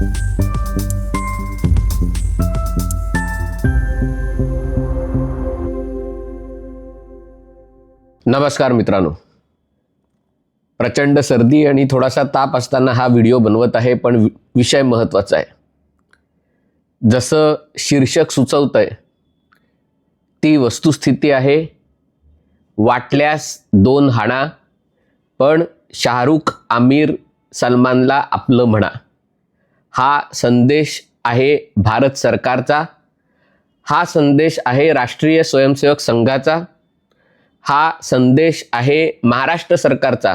नमस्कार मित्रांनो. प्रचंड सर्दी आणि थोडासा ताप असताना हा व्हिडिओ बनवत आहे पण विषय महत्त्वाचा आहे. जसं शीर्षक सुचवत आहे ती वस्तुस्थिती आहे वाटल्यास दोन हाणा पण शाहरुख आमिर सलमानला आपलं म्हणा. हा संदेश आहे भारत सरकारचा. हा संदेश आहे राष्ट्रीय स्वयंसेवक संघाचा. हा संदेश आहे महाराष्ट्र सरकारचा.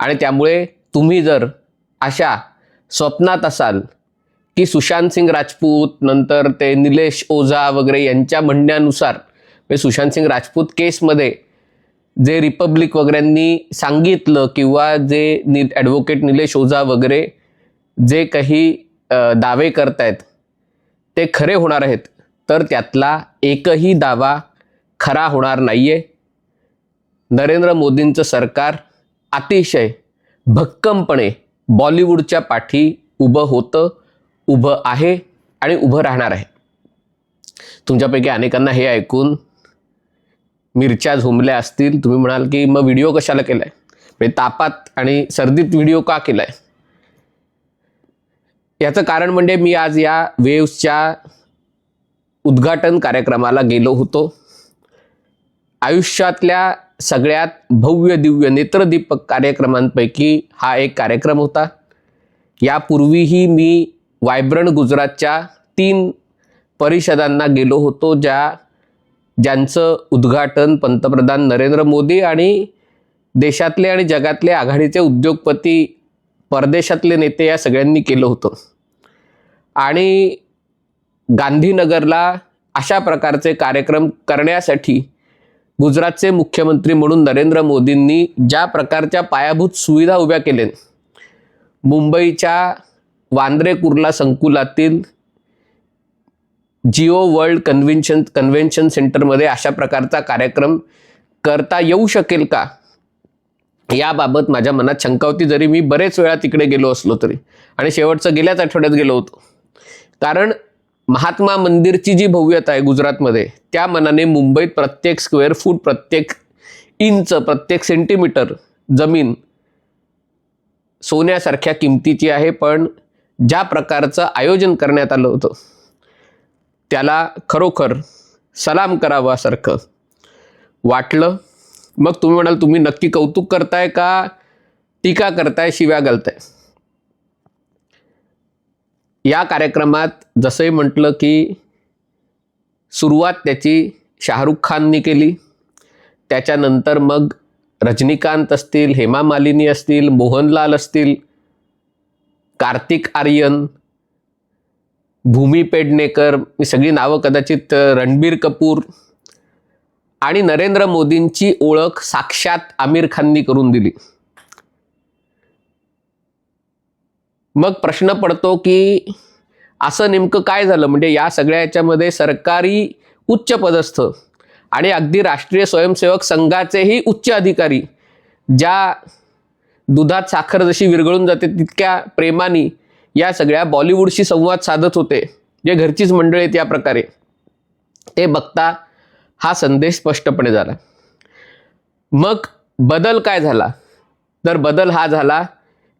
आणि त्यामुळे तुम्ही जर अशा स्वप्नात असाल की सुशांत सिंग राजपूत नंतर ते निलेश ओझा वगैरे यांच्या म्हणण्यानुसार म्हणजे सुशांत सिंग राजपूत केसमध्ये जे रिपब्लिक वगैरेंनी सांगितलं किंवा जे नि ॲडव्होकेट निलेश ओझा वगैरे जे काही दावे दावे करतायत ते खरे होणार आहेत. तर त्यातला एकही दावा खरा होणार नाही आहे नरेंद्र मोदींचं सरकार अतिशय भक्कमपणे बॉलिवूडच्या पाठी उभं होतं उभं आहे आणि उभं राहणार आहे. तुमच्यापैकी अनेकांना हे ऐकून मिरच्या झोंबल्या असतील. तुम्ही म्हणाल की मग व्हिडिओ कशाला केला आहे म्हणजे तापात आणि सर्दीत व्हिडिओ का केला आहे याचं कारण म्हणजे मी आज या वेव्सच्या उद्घाटन कार्यक्रमाला गेलो होतो. आयुष्यातल्या सगळ्यात भव्य दिव्य नेत्रदीपक कार्यक्रमांपैकी हा एक कार्यक्रम होता. यापूर्वीही मी वायब्रंट गुजरातच्या तीन परिषदांना गेलो होतो ज्या ज्यांचं उद्घाटन पंतप्रधान नरेंद्र मोदी आणि देशातले आणि जगातले आघाडीचे उद्योगपती परदेशातले नेते या सगळ्यांनी केलं होतं. आणि गांधीनगरला अशा प्रकारचे कार्यक्रम करण्यासाठी गुजरातचे मुख्यमंत्री म्हणून नरेंद्र मोदींनी ज्या प्रकारच्या पायाभूत सुविधा उभ्या केल्या मुंबईच्या वांद्रे कुर्ला संकुलातील जिओ वर्ल्ड कन्व्हेन्शन कन्व्हेन्शन सेंटरमध्ये अशा प्रकारचा कार्यक्रम करता येऊ शकेल का? याबाबत माझ्या मनात शंका होती जरी मी बरेच वेळा तिकडे गेलो असलो तरी. आणि शेवटचं गेल्याच आठवड्यात गेलो होतो. कारण महात्मा मंदिरची जी भव्यता आहे गुजरातमध्ये त्या मनाने मुंबईत प्रत्येक स्क्वेअर फूट प्रत्येक इंच प्रत्येक सेंटीमीटर जमीन सोन्यासारख्या किमतीची आहे. पण ज्या प्रकारचं आयोजन करण्यात आलं होतं त्याला खरोखर सलाम करावासारखं वाटलं. मग तुम्ही म्हणाल तुम्ही नक्की कौतुक करताय का? टीका करताय शिव्या घालताय. या कार्यक्रमात जसंही म्हटलं की सुरुवात त्याची शाहरुख खाननी केली. त्याच्यानंतर मग रजनीकांत असतील हेमा मालिनी असतील मोहनलाल असतील कार्तिक आर्यन भूमी पेडणेकर ही सगळी नावं कदाचित रणबीर कपूर आणि नरेंद्र मोदींची ओळख साक्षात आमिर खाननी करून दिली. मग प्रश्न पडतो की असं नेमकं काय झालं? म्हणजे या सगळ्या याच्यामध्ये सरकारी उच्च पदस्थ आणि अगदी राष्ट्रीय स्वयंसेवक संघाचेही उच्च अधिकारी ज्या दुधात साखर जशी विरघळून जाते तितक्या प्रेमाने या सगळ्या बॉलिवूडशी संवाद साधत होते. जे घरचीच मंडळी आहेत या प्रकारे. ते बघता हा संदेश स्पष्टपणे झाला. मग बदल काय झाला? तर बदल हा झाला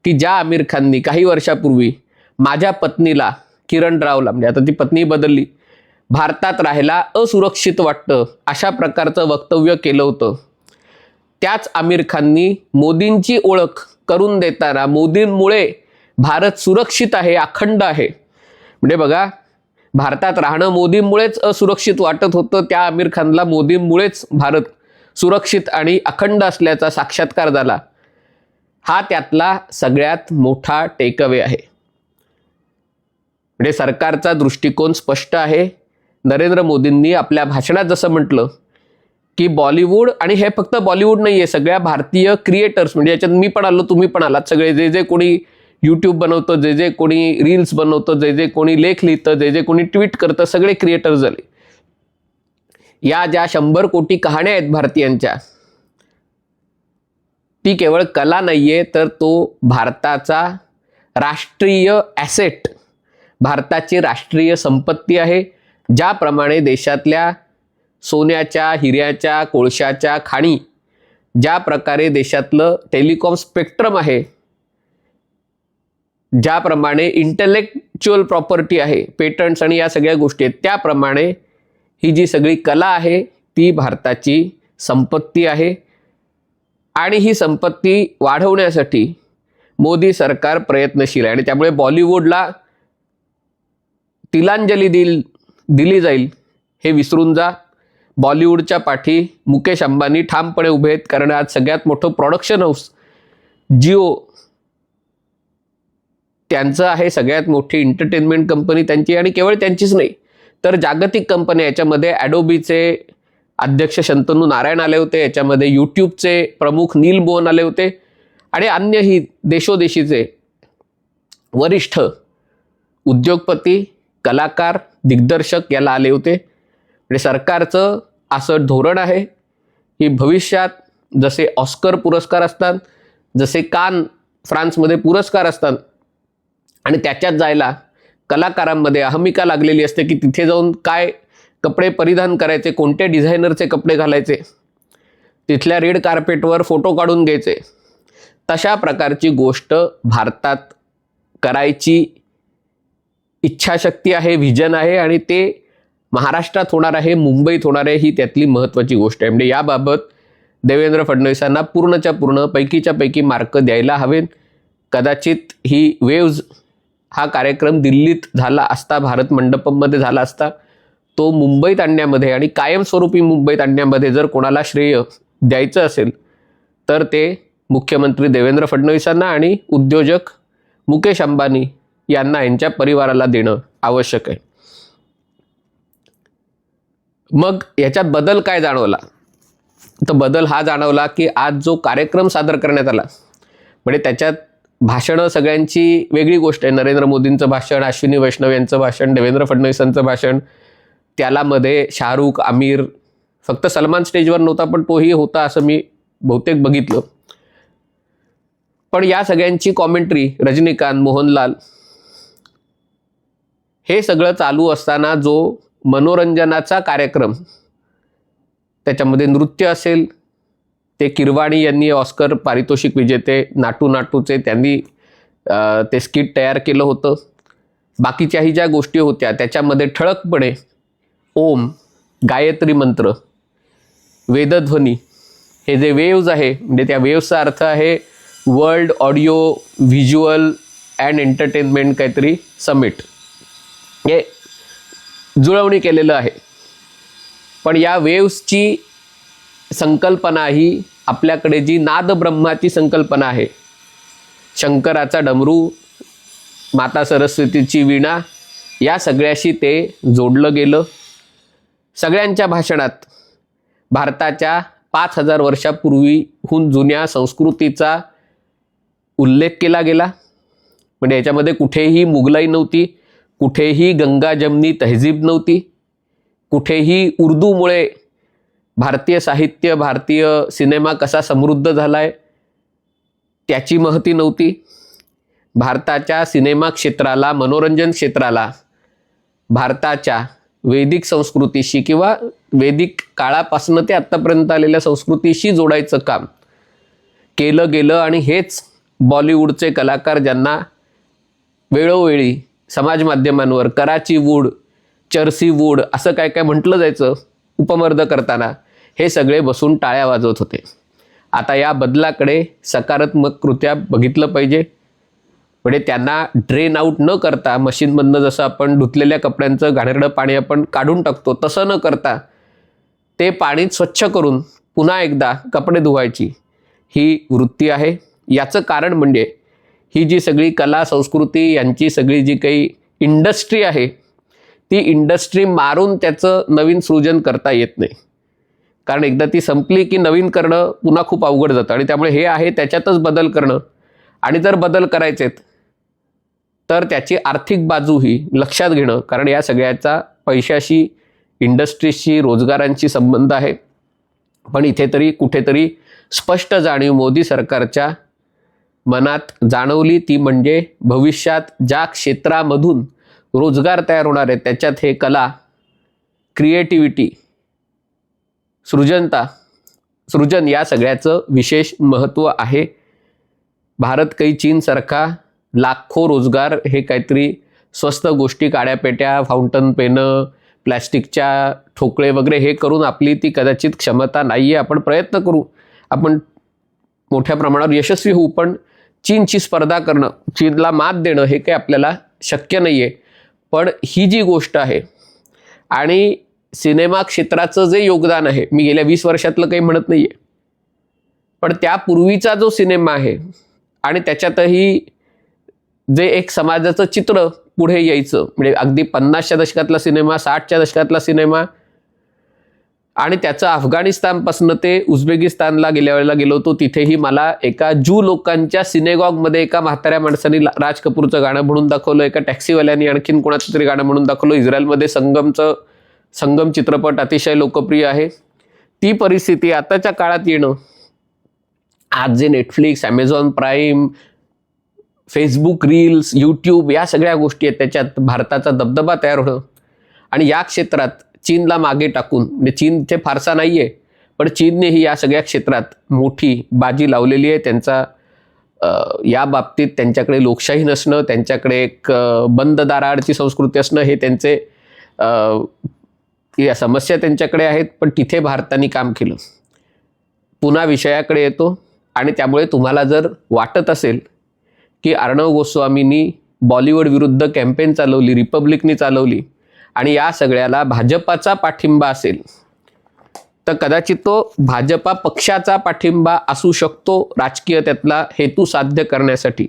की ज्या आमिर खाननी काही वर्षापूर्वी माझ्या पत्नीला किरण रावला म्हणजे आता ती पत्नी बदलली भारतात राहायला असुरक्षित वाटतं अशा प्रकारचं वक्तव्य केलं होतं. त्याच आमिर खाननी मोदींची ओळख करून देताना मोदींमुळे भारत सुरक्षित आहे अखंड आहे. म्हणजे बघा भारतात राहणं मोदींमुळेच असुरक्षित वाटत होतं. त्या आमिर खानला मोदींमुळेच भारत सुरक्षित आणि अखंड असल्याचा साक्षात्कार झाला. हा त्यातला सगळ्यात मोठा टेकअवे आहे. म्हणजे सरकारचा दृष्टिकोन स्पष्ट आहे. नरेंद्र मोदींनी आपल्या भाषणात जसं म्हटलं की बॉलिवूड आणि हे फक्त बॉलिवूड नाही आहे सगळ्या भारतीय क्रिएटर्स म्हणजे याच्यात मी पण आलो तुम्ही पण आलात सगळे जे जे कोणी यूट्यूब बनवतं जे जे कोणी रील्स बनवतं जे जे कोणी लेख लिहितं जे जे कोणी ट्विट करतं सगळे क्रिएटर झाले. या ज्या शंभर कोटी कहाण्या आहेत भारतीयांच्या ती केवळ कला नाही आहे तर तो भारताचा राष्ट्रीय ॲसेट भारताची राष्ट्रीय संपत्ती आहे ज्याप्रमाणे देशातल्या सोन्याच्या हिऱ्याच्या कोळशाच्या खाणी ज्या प्रकारे देशातलं टेलिकॉम स्पेक्ट्रम आहे ज्याप्रमाणे इंटलेक्च्युअल प्रॉपर्टी आहे पेटंट्स आणि या सगळ्या गोष्टी आहेत त्याप्रमाणे ही जी सगळी कला आहे ती भारताची संपत्ती आहे. आणि ही संपत्ती वाढवण्यासाठी मोदी सरकार प्रयत्नशील आहे. आणि त्यामुळे बॉलिवूडला तिलांजली दिल दिली जाईल हे विसरून जा. बॉलिवूडच्या पाठी मुकेश अंबानी ठामपणे उभे आहेत कारण आज सगळ्यात मोठं प्रॉडक्शन हाऊस जिओ त्यांचं आहे सगळ्यात मोठी एंटरटेनमेंट कंपनी त्यांची आणि केवळ त्यांचीच नाही तर जागतिक कंपन्या याच्यामध्ये ॲडोबीचे अध्यक्ष शंतनू नारायण आले होते. याच्यामध्ये यूट्यूबचे प्रमुख नील मोहन आले होते. आणि अन्यही देशोदेशीचे वरिष्ठ उद्योगपती कलाकार दिग्दर्शक याला आले होते. आणि सरकारचं असं धोरण आहे की भविष्यात जसे ऑस्कर पुरस्कार असतात जसे कान फ्रान्समध्ये पुरस्कार असतात आणि त्याच्यात जायला कलाकारांमध्ये अहमिका लागलेली असते की तिथे जाऊन काय कपडे परिधान करायचे कोणत्या डिझायनरचे कपडे घालायचे तिथल्या रेड कार्पेटवर फोटो काढून घ्यायचे. तशा प्रकारची गोष्ट भारतात करायची इच्छाशक्ती आहे व्हिजन आहे आणि ते महाराष्ट्रात होणार आहे मुंबईत होणार आहे ही त्यातली महत्त्वाची गोष्ट आहे. म्हणजे याबाबत देवेंद्र फडणवीसांना पूर्णच्या पूर्ण पैकीच्या पैकी मार्क द्यायला हवेत. कदाचित ही वेव्ज हा कार्यक्रम दिल्लीत झाला असता भारत मंडपममध्ये झाला असता तो मुंबईत आणण्यामध्ये आणि कायमस्वरूपी मुंबईत आणण्यामध्ये जर कोणाला श्रेय द्यायचं असेल तर ते मुख्यमंत्री देवेंद्र फडणवीसांना आणि उद्योजक मुकेश अंबानी यांना यांच्या परिवाराला देणं आवश्यक आहे. मग याच्यात बदल काय जाणवला? तर बदल हा जाणवला की आज जो कार्यक्रम सादर करण्यात आला म्हणजे त्याच्यात भाषणं सगळ्यांची वेगळी गोष्ट आहे. नरेंद्र मोदींचं भाषण अश्विनी वैष्णव यांचं भाषण देवेंद्र फडणवीसांचं भाषण त्याला मध्ये शाहरुख आमिर फक्त सलमान स्टेजवर नव्हता पण तोही होता असं मी बहुतेक बघितलं. पण या सगळ्यांची कॉमेंट्री रजनीकांत मोहनलाल हे सगळं चालू असताना जो मनोरंजनाचा कार्यक्रम त्याच्यामध्ये नृत्य असेल ते किरवाणी यांनी ऑस्कर पारितोषिक विजेते नाटू नाटूचे त्यांनी ते स्किट तयार केलं होतं. बाकीच्याही ज्या गोष्टी होत्या त्याच्यामध्ये ठळकपणे ओम गायत्री मंत्र वेदध्वनी हे जे वेव्ज आहे म्हणजे त्या वेव्सचा अर्थ आहे world audio visual and entertainment काहीतरी समिट हे जुळवणी केलेलं आहे. पण या वेव्सची संकल्पना ही आपल्याकडे जी नाद ब्रह्माची संकल्पना आहे. शंकराचा डमरू माता सरस्वतीची वीणा या सगळ्याशी ते जोडलं गेलं. सगळ्यांच्या भाषणात भारताच्या पाच हजार वर्षापूर्वीहून जुन्या संस्कृतीचा उल्लेख केला गेला. म्हणजे याच्यामध्ये कुठेही मुघलाई नव्हती कुठेही गंगा जमनी तहजीब नव्हती कुठेही उर्दूमुळे भारतीय साहित्य भारतीय सिनेमा कसा समृद्ध झाला आहे त्याची महती नव्हती. भारताच्या सिनेमा क्षेत्राला मनोरंजन क्षेत्राला भारताच्या वैदिक संस्कृतीशी किंवा वैदिक काळापासून ते आत्तापर्यंत आलेल्या संस्कृतीशी जोडायचं काम केलं गेलं आणि हेच बॉलिवूडचे कलाकार ज्यांना वेळोवेळी समाज माध्यमांवर कराची वूड चर्सी वूड असं काय काय म्हटलं जायचं उपमर्द करताना हे सगळे बसून टाळ्या वाजवत होते. आता या बदलाकडे सकारात्मक कृत्या बघितलं पाहिजे. म्हणजे त्यांना ड्रेन आऊट न करता मशीनमधनं जसं आपण धुतलेल्या कपड्यांचं घाणेरडं पाणी आपण काढून टाकतो तसं न करता ते पाणी स्वच्छ करून पुन्हा एकदा कपडे धुवायची ही वृत्ती आहे. याचं कारण म्हणजे ही जी सगळी कला संस्कृती यांची सगळी जी काही इंडस्ट्री आहे ती इंडस्ट्री मारून त्याचं नवीन सृजन करता येत नाही. कारण एकदा ती संपली की नवीन करणं पुन्हा खूप अवघड जातं. आणि त्यामुळे हे आहे त्याच्यातच बदल करणं. आणि जर बदल करायचेत तर त्याची आर्थिक बाजूही लक्षात घेणं कारण या सगळ्याचा पैशाशी इंडस्ट्रीशी रोजगारांशी संबंध आहे. पण इथे तरी कुठेतरी स्पष्ट जाणीव मोदी सरकारच्या मनात जाणवली ती म्हणजे भविष्यात ज्या क्षेत्रामधून रोजगार तयार होणार आहे त्याच्यात हे कला क्रिएटिव्हिटी सृजनता. सृजन या सगळ्याचं विशेष महत्त्व आहे. भारत काही चीनसारखा लाखो रोजगार हे काहीतरी स्वस्त गोष्टी काड्यापेट्या फाउंटन पेनं प्लॅस्टिकच्या ठोकळे वगैरे हे करून आपली ती कदाचित क्षमता नाही आहे आपण प्रयत्न करू. आपण मोठ्या प्रमाणावर यशस्वी होऊ पण चीनची स्पर्धा करणं चीनला मात देणं हे काही आपल्याला शक्य नाही आहे पण ही जी गोष्ट आहे आणि सिनेमा क्षेत्राचं जे योगदान आहे मी गेल्या वीस वर्षातलं काही म्हणत नाही आहे पण त्यापूर्वीचा जो सिनेमा आहे आणि त्याच्यातही जे एक समाजाचं चित्र पुढे यायचं म्हणजे अगदी पन्नासच्या दशकातला सिनेमा साठच्या दशकातला सिनेमा आणि त्याचं अफगाणिस्तानपासून ते उझबेकिस्तानला गेल्या वेळेला गेलो होतो तिथेही मला एका जू लोकांच्या सिनेगॉगमध्ये एका म्हाताऱ्या माणसाने राज कपूरचं गाणं म्हणून दाखवलं एका टॅक्सीवाल्याने आणखीन कोणाचं तरी गाणं म्हणून दाखवलं इस्रायलमध्ये संगमचं संगम चित्रपट अतिशय लोकप्रिय आहे. ती परिस्थिती आताच्या काळात येणं आज जे Netflix Amazon Prime Facebook reels YouTube या सगळ्या गोष्टी आहेत त्याच्यात भारताचा दबदबा तयार होणं आणि या क्षेत्रात चीनला मागे टाकून म्हणजे चीनचे फारसा नाही आहे पण चीननेही या सगळ्या क्षेत्रात मोठी बाजी लावलेली आहे. त्यांचा या बाबतीत त्यांच्याकडे लोकशाही नसणं त्यांच्याकडे एक बंद दाराआडची संस्कृती असणं हे त्यांचे या समस्या त्यांच्याकडे आहेत पण तिथे भारताने काम केलं. पुन्हा विषयाकडे येतो आणि त्यामुळे तुम्हाला जर वाटत असेल की अर्णव गोस्वामींनी बॉलिवूड विरुद्ध कॅम्पेन चालवली रिपब्लिकनी चालवली आणि या सगळ्याला भाजपाचा पाठिंबा असेल तर कदाचित तो भाजपा पक्षाचा पाठिंबा असू शकतो राजकीय त्यातला हेतू साध्य करण्यासाठी.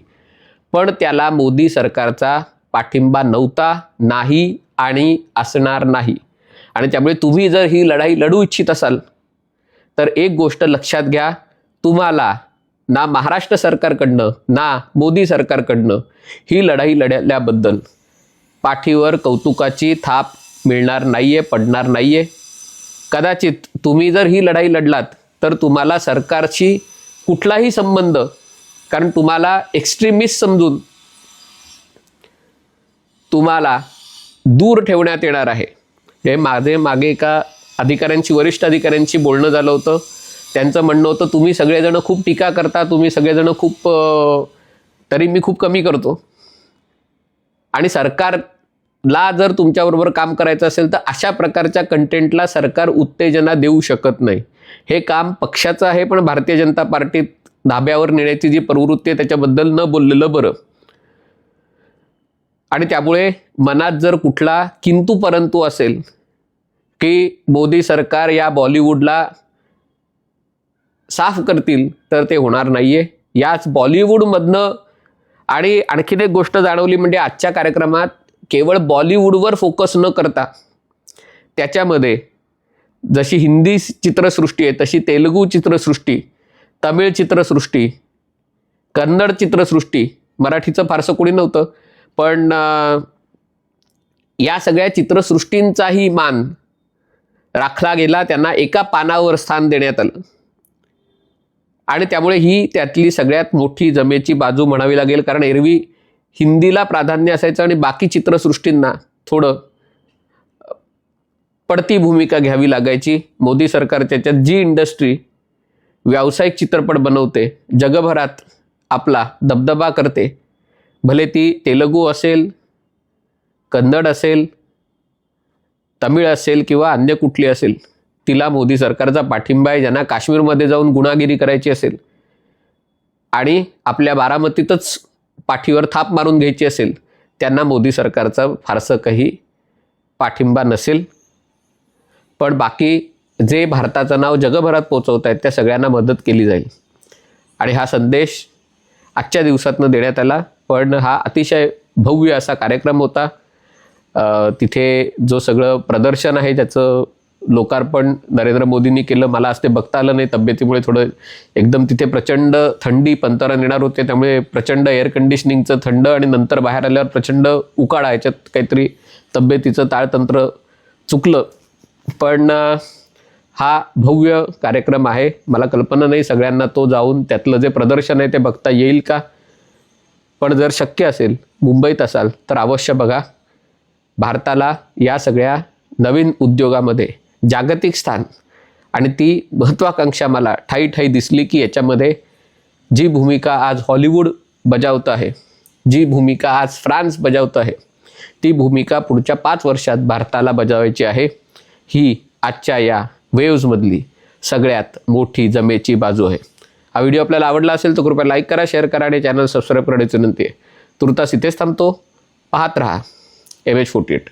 पण त्याला मोदी सरकारचा पाठिंबा नव्हता नाही आणि असणार नाही. आणि त्यामुळे तुम्ही जर ही लढाई लढू इच्छित असाल तर एक गोष्ट लक्षात घ्या तुम्हाला ना महाराष्ट्र सरकारकडनं ना मोदी सरकारकडनं ही लढाई लढल्याबद्दल पाठीवर कौतुकाची थाप मिळणार नाहीये पडणार नाहीये. कदाचित तुम्ही जर ही लढाई लढलात तर तुम्हाला सरकारशी कुठलाही संबंध कारण तुम्हाला एक्स्ट्रीमिस्ट समजून तुम्हाला दूर ठेवण्यात येणार आहे. हे माझे मागे एका अधिकाऱ्यांची वरिष्ठ अधिकाऱ्यांशी बोलणं झालं होतं. त्यांचं म्हणणं होतं तुम्ही सगळेजण खूप टीका करता तुम्ही सगळेजण खूप तरी मी खूप कमी करतो. आणि सरकारला जर तुमच्याबरोबर काम करायचं असेल तर अशा प्रकारच्या कंटेंटला सरकार उत्तेजना देऊ शकत नाही. हे काम पक्षाचं आहे पण भारतीय जनता पार्टीत धाब्यावर नेण्याची जी प्रवृत्ती आहे त्याच्याबद्दल न बोललेलं बरं. आणि त्यामुळे मनात जर कुठला किंतू परंतु असेल की मोदी सरकार या बॉलिवूडला साफ करतील तर ते होणार नाही आहे याच बॉलिवूडमधनं आणि आणखीन एक गोष्ट जाणवली म्हणजे आजच्या कार्यक्रमात केवळ बॉलिवूडवर फोकस न करता त्याच्यामध्ये जशी हिंदी चित्रसृष्टी आहे तशी तेलुगू चित्रसृष्टी तमिळ चित्रसृष्टी कन्नड चित्रसृष्टी मराठीचं फारसं कोणी नव्हतं. पण या सगळ्या चित्रसृष्टींचाही मान राखला गेला त्यांना एका पानावर स्थान देण्यात आलं. आणि त्यामुळे ही त्यातली सगळ्यात मोठी जमेची बाजू म्हणावी लागेल कारण एरवी हिंदीला प्राधान्य असायचं आणि बाकी चित्रसृष्टींना थोडं पडती भूमिका घ्यावी लागायची. मोदी सरकार त्याच्यात जी इंडस्ट्री व्यावसायिक चित्रपट बनवते जगभरात आपला दबदबा करते भले ती तेलगू असेल कन्नड असेल तमिळ असेल किंवा अन्य कुठली असेल तिला मोदी सरकारचा पाठिंबा आहे ज्यांना काश्मीरमध्ये जाऊन गुन्हागिरी करायची असेल आणि आपल्या बारामतीतच पाठीवर थाप मारून घ्यायची असेल त्यांना मोदी सरकारचा फारसं काही पाठिंबा नसेल. पण बाकी जे भारताचं नाव जगभरात पोचवत आहेत त्या सगळ्यांना मदत केली जाईल. आणि हा संदेश आजच्या दिवसातनं देण्यात आला. पण हा अतिशय भव्य असा कार्यक्रम होता. तिथे जो सगळं प्रदर्शन आहे त्याचं लोकार्पण नरेंद्र मोदींनी केलं. मला आज ते बघता आलं नाही तब्येतीमुळे थोडं एकदम तिथे प्रचंड थंडी पंतरण येणार होते त्यामुळे प्रचंड एअर कंडिशनिंगचं थंड आणि नंतर बाहेर आल्यावर प्रचंड उकाडा याच्यात काहीतरी तब्येतीचं ताळतंत्र चुकलं. पण हा भव्य कार्यक्रम आहे. मला कल्पना नाही सगळ्यांना तो जाऊन त्यातलं जे प्रदर्शन आहे ते बघता येईल का? पण जर शक्य असेल मुंबईत असाल तर अवश्य बघा. भारताला या सगळ्या नवीन उद्योगामध्ये जागतिक स्थान आणि ती महत्त्वाकांक्षा मला ठाई ठाई दिसली की याच्यामध्ये जी भूमिका आज हॉलिवूड बजावत आहे जी भूमिका आज फ्रान्स बजावत आहे ती भूमिका पुढच्या पाच वर्षात भारताला बजावायची आहे ही आजच्या या वेव्जमधली सगळ्यात मोठी जमेची बाजू आहे. हा व्हिडिओ आपल्याला आवडला असेल तर कृपया लाईक करा शेअर करा आणि चॅनल सबस्क्राईब करण्याची विनंती आहे. तुर्तास इथेच थांबतो. पाहत रहा. M H forty eight